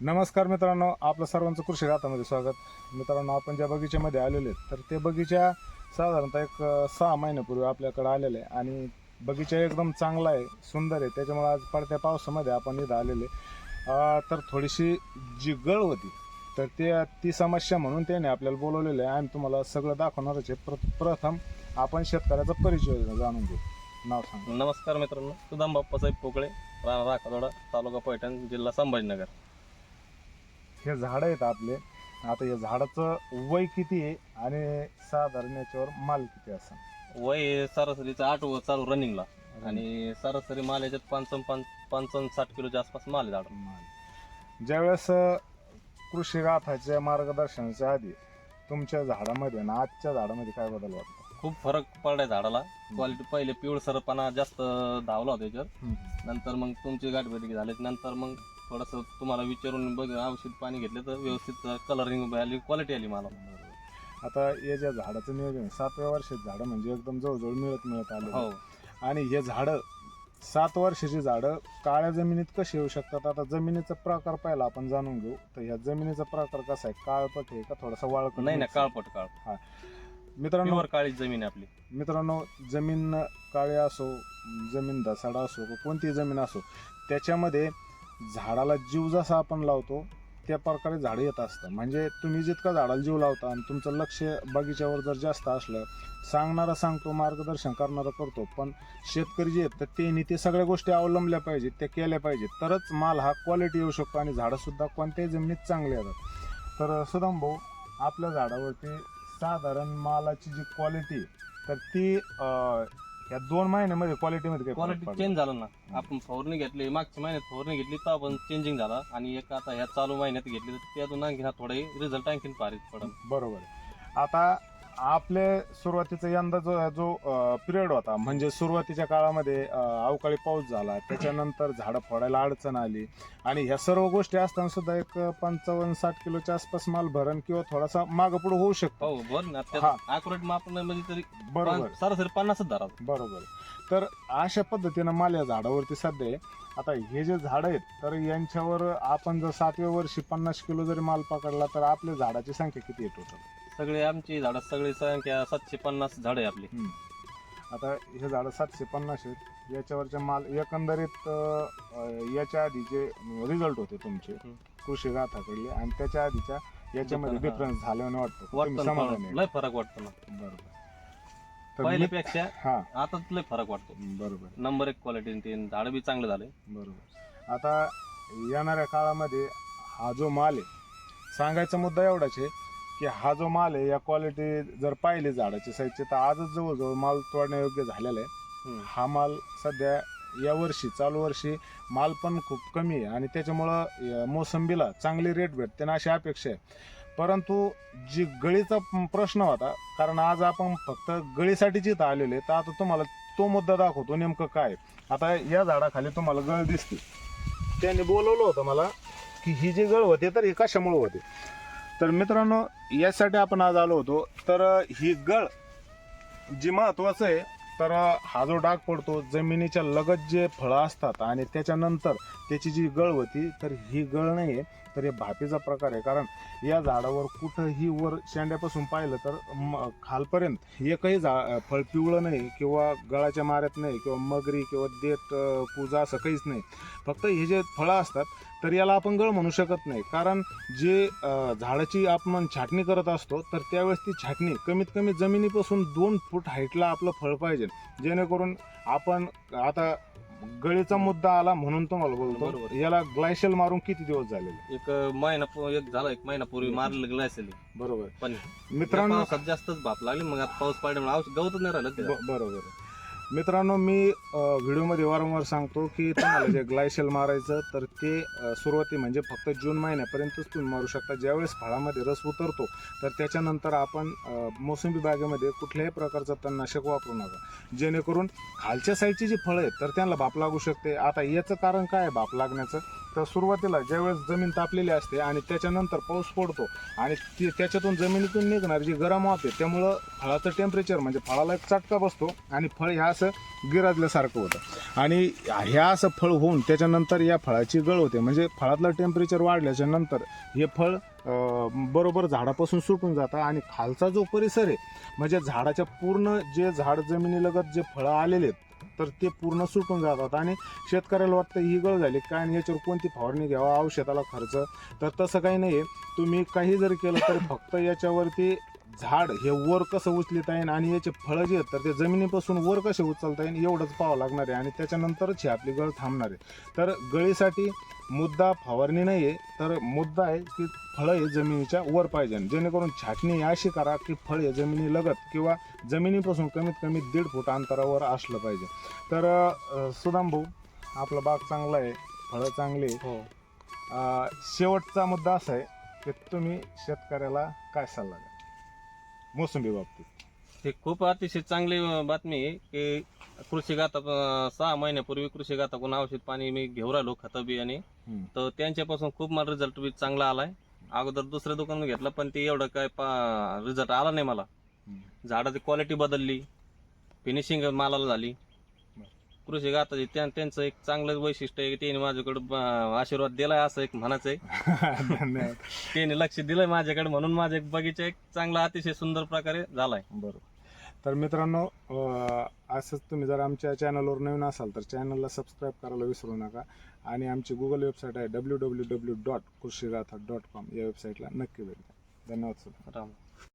नमस्कार मित्रांनो आपलं सर्वांचं कृषी घातामध्ये स्वागत. मित्रांनो आपण ज्या बगीच्यामध्ये आलेले आहेत, तर ते बगीचा साधारणतः एक सहा महिन्यापूर्वी आपल्याकडे आलेले आहे आणि बगीचा एकदम चांगला आहे सुंदर आहे. त्याच्यामुळे आज पडत्या पावसामध्ये आपण इथं आलेले तर थोडीशी जी गळ होती तर ते ती समस्या म्हणून त्याने आपल्याला बोलवलेलं आहे. आणि तुम्हाला सगळं दाखवणारच आहे. प्र प्रथम आपण शेतकऱ्याचा परिचय जाणून घेऊ. नाव सांग. नमस्कार मित्रांनो सुदाम बाप्पासाहेब पोकळे राणा राखादोडा तालुका पैठण जिल्हा संभाजीनगर. हे झाडं आहेत आपले. आता या झाडाचं वय किती आहे आणि साधारण याच्यावर माल किती असं वय सरासरीचं आठ व चालू रनिंगला. आणि सरासरी माल याच्यात पंचावन्न पाच पंचावन्न साठ किलोच्या आसपास माल आहे झाड माल. ज्यावेळेस कृषी गाथाच्या मार्गदर्शनाच्या आधी तुमच्या झाडामध्ये आणि आजच्या झाडामध्ये काय बदल वाटतो खूप फरक पडलाय झाडाला. क्वालिटी पहिले पिवळसरपणा जास्त धावला होता याच्यावर नंतर मग तुमची गाठभेटी झाली नंतर मग थोडंसं तुम्हाला विचारून बघ औषध पाणी घेतलं तर व्यवस्थित कलरिंग आली क्वालिटी आली मला. आता या ज्या झाडाचं नियोजन सातव्या वर्षात झाडं म्हणजे एकदम जवळजवळ मिळत मिळत आले हो. आणि हे झाडं सात वर्षाची झाडं काळ्या जमिनीत कशी येऊ शकतात? आता जमिनीचा प्रकार पहिला आपण जाणून घेऊ. तर ह्या जमिनीचा प्रकार कसा आहे? काळपट आहे का थोडासा वाळपट? नाही ना? काळपट काळ मित्रांनो प्युअर काळी जमीन आहे आपली. मित्रांनो जमीन काळी असो जमीन धसाडा असो का कोणतीही जमीन असो त्याच्यामध्ये झाडाला जीव जसा आपण लावतो त्या प्रकारे झाडं येत असतं म्हणजे तुम्ही जितका झाडाला जीव लावता आणि तुमचं लक्ष बगीच्यावर जर जास्त असलं सांगणारा सांगतो मार्गदर्शन करणारा करतो पण शेतकरी जे आहेत तर त्यांनी ते सगळ्या गोष्टी अवलंबल्या पाहिजेत त्या केल्या पाहिजेत. तरच माल हा क्वालिटी येऊ शकतो आणि झाडंसुद्धा कोणत्याही जमिनीत चांगले येतात. तर सुदाम भाऊ आपल्या झाडावरती साधारण मालाची जी क्वालिटी तर ती या दोन महिन्यामध्ये क्वालिटीमध्ये फरक क्वालिटी पडला? चेंज झालं ना आपण फवारणी घेतली मागच्या महिन्यात फवारणी घेतली तर आपण चेंजिंग झाला आणि एक आता ह्या चालू महिन्यात घेतली तर त्यातून आणखी हा थोडे रिझल्ट आणखीन भारी पडल बरोबर आहे. आता आपले सुरुवातीचा यंदा जो जो पिरियड होता म्हणजे सुरुवातीच्या काळामध्ये अवकाळी पाऊस झाला. त्याच्यानंतर झाडं फोडायला अडचण आली. आणि ह्या सर्व गोष्टी असताना सुद्धा एक पंचावन्न साठ किलोच्या आसपास माल भरण किंवा थोडासा मागं पुढे होऊ शकतो. हो बर ना. त्यात अॅक्युरेट मापन म्हणजे तरी बरोबर. सरासरी पन्नासच धरा बरोबर. तर अशा पद्धतीनं माल या झाडावरती सध्या आता हे जे झाड आहेत तर यांच्यावर आपण जर सातव्या वर्षी पन्नास किलो जरी माल पकडला तर आपल्या झाडाची संख्या किती येत होतं सगळे आमची झाडं सगळी संख्या सातशे पन्नास झाड आहे आपली. आता हे झाडं सातशे पन्नास आहेत. याच्यावरचे माल एकंदरीत अं, याच्या आधी जे रिझल्ट होते तुमचे. कृषी गाथाकडले आणि त्याच्या आधीच्या याच्यामध्ये हा. डिफरन्स झाल्याने वाटतं. तुम्ही वाटतं समाधानी ना? लय फरक वाटतो ना. बरोबर. तर मी- पहिल्यापेक्षा हा. आता लय फरक वाटतो. बरोबर. नंबर एक क्वालिटी ते झाड बी चांगले झाले. बरोबर. आता येणाऱ्या काळामध्ये हा जो माल आहे सांगायचा मुद्दा एवढाच आहे की हा जो माल आहे या क्वालिटी जर पाहिली झाडाची साईजची तर आजच जवळजवळ माल तोडण्यायोग्य झालेला आहे. हा माल सध्या या वर्षी चालू वर्षी माल पण खूप कमी आहे आणि त्याच्यामुळं मोसंबीला चांगली रेट भेटते ना अशी अपेक्षा आहे. परंतु जी गळीचा प्रश्न होता कारण आज आपण फक्त गळीसाठीच इथं आलेले आहे, तर आता तुम्हाला तो मुद्दा दाखवतो नेमकं काय आता या झाडाखाली तुम्हाला गळ दिसते त्यांनी बोलवलं होतं मला की ही जी गळ होते तर ही कशामुळे होते? तर मित्रांनो यासाठी आपण आज आलो होतो. तर ही गळ जी महत्वाचं आहे तर हा जो डाग पडतो जमिनीच्या लगत जे फळं असतात आणि त्याच्यानंतर त्याची जी गळ होती तर ही गळ नाही आहे तर हे भापीचा प्रकार आहे. कारण या झाडावर कुठंही वर शेंड्यापासून पाहिलं तर खालपर्यंत एकही झा फळ पिवळं नाही किंवा गळाच्या माऱ्यात नाही किंवा मगरी किंवा देठ पूजा कुजा असं काहीच नाही. फक्त हे जे फळं असतात तर याला आपण गळ म्हणू शकत नाही. कारण जे झाडाची आपण छाटणी करत असतो तर त्यावेळेस ती छाटणी कमीत कमी जमिनीपासून दोन फूट हाईटला आपलं फळ पाहिजे. जेणेकरून आपण आता गळीचा मुद्दा आला म्हणून तुम्हाला बोलतो. बरोबर. याला ग्लायशल मारून किती दिवस झालेले एक महिना पू- एक झाला एक महिना पूर्वी मारलं गेलं असेल बरोबर. पण मित्रांनो पावसात जास्तच भाप लागली मग आता पाऊस पडल्यामुळे औषध गवतच नाही राहिलं ब- बरोबर. मित्रांनो मी व्हिडिओमध्ये वारंवार सांगतो की तुम्हाला जे ग्लायशल मारायचं तर ते सुरुवाती म्हणजे फक्त जून महिन्यापर्यंतच तुम्ही मारू शकता. ज्यावेळेस फळामध्ये रस उतरतो तर त्याच्यानंतर आपण मोसंबी बागेमध्ये कुठल्याही प्रकारचं तणनाशक वापरू नका. जेणेकरून खालच्या साईडची जी फळं आहेत तर त्यांना बाप लागू शकते. आता याचं कारण काय आहे बाप लागण्याचं? तर सुरुवातीला ज्यावेळेस जमीन तापलेली असते आणि त्याच्यानंतर पाऊस पडतो आणि ती त्याच्यातून जमिनीतून निघणार जी गरम होते त्यामुळं फळाचं टेम्परेचर म्हणजे फळाला एक चटका बसतो आणि फळ ह्या असं गिराजल्यासारखं होतं. आणि ह्या असं फळ होऊन त्याच्यानंतर या फळाची गळ होते. म्हणजे फळातलं टेम्परेचर वाढल्याच्या नंतर हे फळ बरोबर झाडापासून सुटून जातं आणि खालचा जो परिसर आहे म्हणजे झाडाच्या पूर्ण जे झाड जमिनीलगत जे फळं आलेले आहेत तर ते पूर्ण सुटून जातात. आणि शेतकऱ्याला वाटतं ही गळ झाली. काय आणि याच्यावर कोणती फवारणी घ्यावा? औषधाला खर्च. तर तसं काही नाही आहे तुम्ही काही जरी केलं तर फक्त याच्यावरती झाड हे वर कसं उचलता येईल आणि याचे फळं जे आहेत तर ते जमिनीपासून वर कसे उचलता येईल एवढंच पाहावं लागणार आहे. आणि त्याच्यानंतरच ही आपली गळ थांबणार आहे. तर गळीसाठी मुद्दा फवारणी नाही आहे तर मुद्दा आहे की फळं हे जमिनीच्या वर पाहिजे. जेणेकरून छाटणी अशी करा की फळ हे जमिनी लगत किंवा जमिनीपासून कमीत कमी दीड फूट अंतरावर असलं पाहिजे. तर सुदाम भाऊ आपला बाग चांगला आहे फळं चांगली. हो. शेवटचा मुद्दा असा आहे की तुम्ही शेतकऱ्याला काय सल्ला द्या मोसंबी बाबतीत. हे खूप अतिशय चांगली बातमी आहे की कृषी अं, सहा महिन्यापूर्वी कृषी गाताकडून औषध पाणी मी घेऊन राहिलो खतं बी आणि हम्म. तर त्यांच्यापासून खूप मला रिझल्ट बी चांगला आलाय. अगोदर दुसऱ्या दुकानात घेतलं पण ते एवढं काय रिझल्ट आला नाही मला. हम्म. झाडाची क्वालिटी बदलली. फिनिशिंग मालाला झाली. कृषी गाताची त्या- त्यांचं एक चांगलं वैशिष्ट्य आहे की त्यांनी माझ्याकडे आशीर्वाद दिलाय असं एक म्हणायचं आहे धन्यवाद. त्यांनी लक्ष दिलंय माझ्याकडे म्हणून माझा एक बगीचा एक चांगला अतिशय सुंदर प्रकारे झालाय. बरोबर. तर मित्रांनो अं, असंच तुम्ही जर आमच्या चॅनलवर नवीन असाल तर चॅनलला सबस्क्राईब करायला विसरू नका. आणि आमची गुगल वेबसाईट आहे W W W dot Krishigatha dot com या वेबसाईटला नक्की भेट द्या. धन्यवाद सर राम.